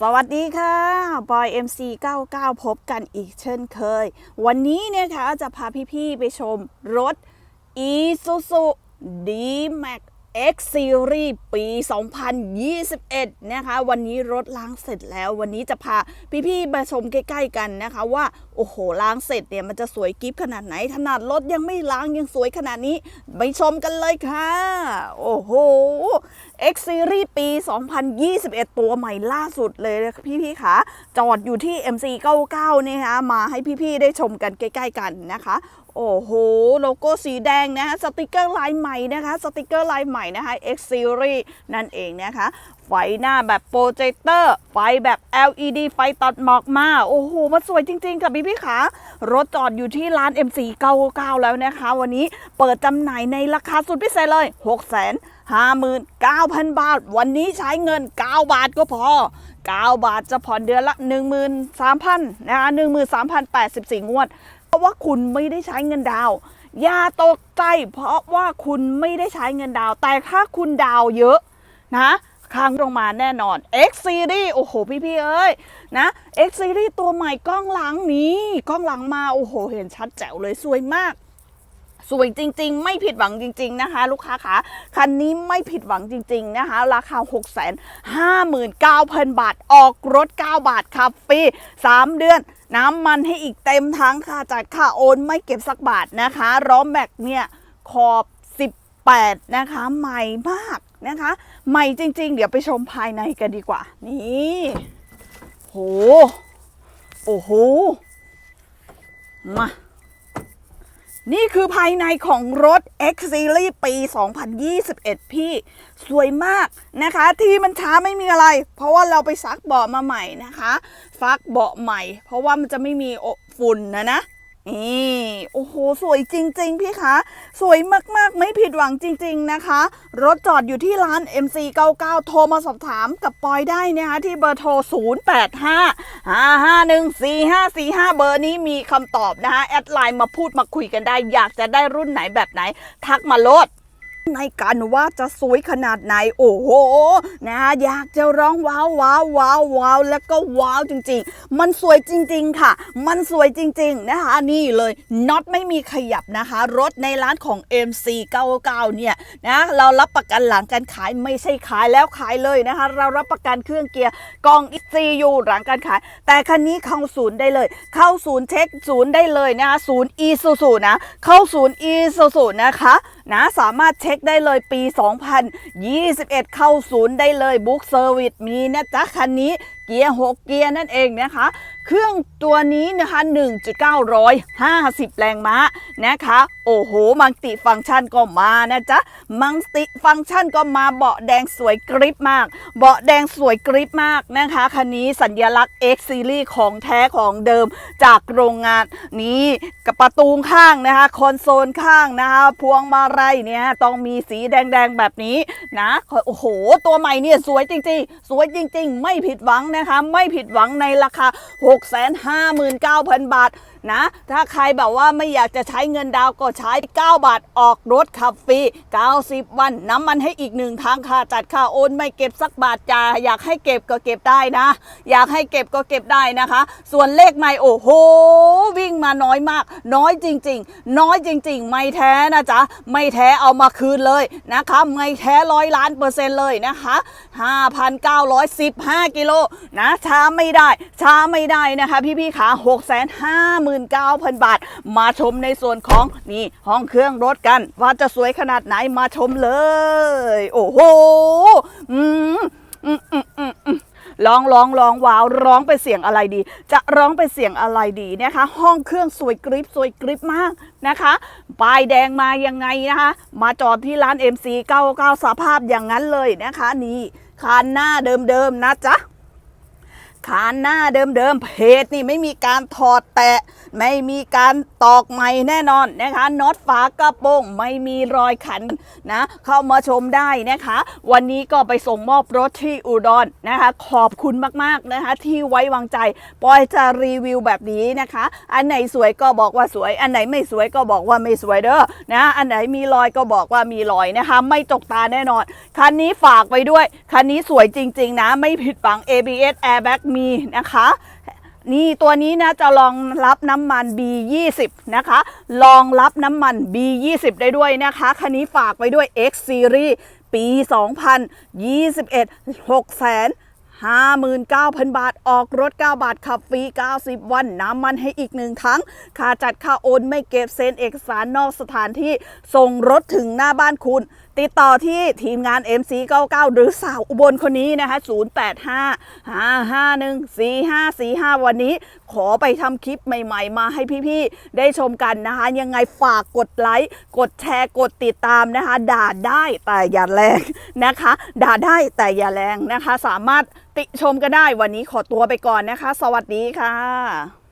สวัสดีค่ะบอย MC99 พบกันอีกเช่นเคย วันนี้เนี่ยค่ะจะพาพี่ ๆ ไปชมรถ Isuzu D-Max X Series ปี 2021 นะคะ วันนี้รถล้างเสร็จแล้ว วันนี้จะพาพี่ๆมาชมใกล้ๆกันนะคะ ว่า โอ้โห ล้างเสร็จเนี่ย มันจะสวยกิฟขนาดไหน ขนาดรถยังไม่ล้างยังสวยขนาดนี้ ไปชมกันเลยค่ะ โอ้โห X Series ปี 2021 ตัวใหม่ล่าสุดเลยนะพี่ๆค่ะจอดอยู่ที่ MC99 เนี่ยนะคะมาให้พี่ๆได้ชมกันใกล้ ๆ กันนะคะ โอ้โห โลโก้สีแดงนะคะสติกเกอร์ลายใหม่นะคะสติกเกอร์ลายใหม่นะคะ X Series นั่นเองนะคะ ไฟหน้าแบบโปรเจคเตอร์ ไฟแบบ LED ไฟตัดหมอกมา โอ้โห มันสวยจริง ๆ ค่ะพี่พี่ๆขารถจอดอยู่ที่ร้าน MC99 แล้วนะคะ วันนี้เปิดจำหน่ายในราคาสุดพิเศษเลย6 5 9 0 0 0 บาท วันนี้ใช้เงิน 9 บาทก็พอ 9 บาทจะผ่อนเดือนละ 13,000นะคะ13,084 งวด ราะว่าคุณไม่ได้ใช้เงินดาว อย่าตกใจ เพราะว่าคุณไม่ได้ใช้เงินดาว แต่ถ้าคุณดาวเยอะนะค้างลงมาแน่นอน X Series โอ้โห พี่ๆเอ้ยนะ X Series ตัวใหม่กล้องหลังนี้กล้องหลังมา โอ้โห เห็นชัดแจ๋วเลยสวยมากสวยจริง ๆ ไม่ผิดหวังจริง ๆ นะคะ ลูกค้าคะคันนี้ไม่ผิดหวังจริง ๆ นะคะ ราคา 6 5 9 0 0 0 บาท ออกรถ 9 บาทครับฟรี3 เดือนน้ำมันให้อีกเต็มทั้งค่ะจัดค่าโอนไม่เก็บสักบาทนะคะล้อแม็กเนี่ยขอบ 18 นะคะ ใหม่มากนะคะ ใหม่จริง ๆ เดี๋ยวไปชมภายในกันดีกว่า นี่โห โอ้โห มา นี่คือภายในของรถ X Series ปี 2021 พี่ สวยมากนะคะ ที่มันช้าไม่มีอะไร เพราะว่าเราไปซักเบาะมาใหม่นะคะ ซักเบาะใหม่ เพราะว่ามันจะไม่มีฝุ่นนะนะ นี่โอ้โห สวยจริง ๆ พี่คะ สวยมาก ๆ ไม่ผิดหวังจริง ๆ นะคะ รถจอดอยู่ที่ร้าน MC99 โทรมาสอบถามกับปอยได้นะคะที่เบอร์โทร 085 551 4545 เบอร์นี้มีคำตอบนะคะ แอดไลน์มาพูดมาคุยกันได้ อยากจะได้รุ่นไหนแบบไหน ทักมาโลด ในการว่าจะสวยขนาดไหน โอ้โหนะอยากจะร้องว้าวว้าวว้าวว้าวแล้วก็ว้าวจริง ๆ มันสวยจริง ๆ ค่ะ มันสวยจริง ๆ นะคะ นี่เลยน็อตไม่มีขยับนะคะ รถในร้านของ MC99 เนี่ยนะเรารับประกันหลังการขายไม่ใช่ขายแล้วขายเลยนะคะ เรารับประกันเครื่องเกียร์กล่อง ECU หลังการขาย แต่คันนี้เข้าศูนย์ได้เลย เข้าศูนย์เช็คศูนย์ได้เลยนะคะศูนย์ Isuzu นะเข้าศูนย์ Isuzu นะคะนะสามารถเช็คได้เลยปี 2021 เข้าศูนย์ได้เลยบุ๊กเซอร์วิสมีนะจ๊ะคันนี้เกียร์6เกียร์นั่นเองนะคะ เครื่องตัวนี้นะคะ1.950 แรงม้านะคะ โอ้โห มังติฟังก์ชันก็มานะจ๊ะ มังติฟังก์ชันก็มาเบาะแดงสวยกริบมาก เบาะแดงสวยกริบมากนะคะคันนี้สัญลักษณ์ X Series ของแท้ของเดิมจากโรงงานนี้กับประตูข้างนะคะคอนโซลข้างนะคะ พวงมาลัยเนี่ยต้องมีสีแดงๆแบบนี้นะ โอ้โห ตัวใหม่เนี่ยสวยจริงๆ สวยจริง ๆ ไม่ผิดหวังนะคะ ไม่ผิดหวังในราคา 659,000 บาทนะ ถ้าใครแบบว่าไม่อยากจะใช้เงินดาวก็ใช้ 9 บาทออกรถขับฟรี 90 วัน น้ำมันให้อีกหนึ่งทางค่าจัดค่าโอนไม่เก็บสักบาทจ้าอยากให้เก็บก็เก็บได้นะ อยากให้เก็บก็เก็บได้นะคะ ส่วนเลขไม่โอ้โห วิ่งมาน้อยมาก น้อยจริง ๆ น้อยจริง ๆ ไม่แท้นะจ๊ะ ไม่แท้เอามาคืนเลยนะคะ ไม่แท้ร้อยล้านเปอร์เซ็นต์เลยนะคะ 5,915 กิโลนะช้าไม่ได้ ช้าไม่ได้นะคะ พี่ๆขา659,000บาท มาชมในส่วนของนี่ห้องเครื่องรถกัน ว่าจะสวยขนาดไหนมาชมเลย โอ้โหอืมอืมอืมอืมอืมร้องร้องร้องว้าวร้องไปเสียงอะไรดี จะร้องไปเสียงอะไรดีนะคะ ห้องเครื่องสวยกริบสวยกริบมากนะคะป้ายแดงมายังไงนะคะ มาจอดที่ร้าน MC 99 สภาพอย่างนั้นเลยนะคะ นี่คันหน้าเดิมๆนะจ๊ะ คานหน้าเดิมๆเพจนี่ไม่มีการถอดแตะ ไม่มีการตอกใหม่แน่นอนนะคะน็อตฝากระโปรงไม่มีรอยขันนะเข้ามาชมได้นะคะ วันนี้ก็ไปส่งมอบรถที่อุดรนะคะ ขอบคุณมากๆนะคะ ที่ไว้วางใจปอยจะรีวิวแบบนี้นะคะ อันไหนสวยก็บอกว่าสวย อันไหนไม่สวยก็บอกว่าไม่สวยเด้อนะอันไหนมีรอยก็บอกว่ามีรอยนะคะ ไม่ตกตาแน่นอนคันนี้ฝากไปด้วยคันนี้สวยจริง ๆ นะ ไม่ผิดหวัง ABS airbag มีนะคะ นี่ตัวนี้นะจะรองรับน้ำมัน B20 นะคะรองรับน้ำมัน B20 ได้ด้วยนะคะคันนี้ฝากไปด้วย X Series ปี 2021 6แสน59,000 บาท ออกรถ 9 บาท ขับฟรี 90 วัน น้ำมันให้อีกหนึ่งทั้ง ค่าจัดค่าโอนไม่เก็บเซ็นเอกสารนอกสถานที่ ส่งรถถึงหน้าบ้านคุณ ติดต่อที่ทีมงาน MC99 หรือสาวอุบลคนนี้นะคะ 0855514545 วันนี้ขอไปทำคลิปใหม่ๆ มาให้พี่ๆ ได้ชมกันนะคะ ยังไงฝากกดไลค์ กดแชร์กดติดตามนะคะ ด่าได้แต่อย่าแรงนะคะ ด่าได้แต่อย่าแรงนะคะ สามารถติชมก็ได้วันนี้ขอตัวไปก่อนนะคะ สวัสดีค่ะ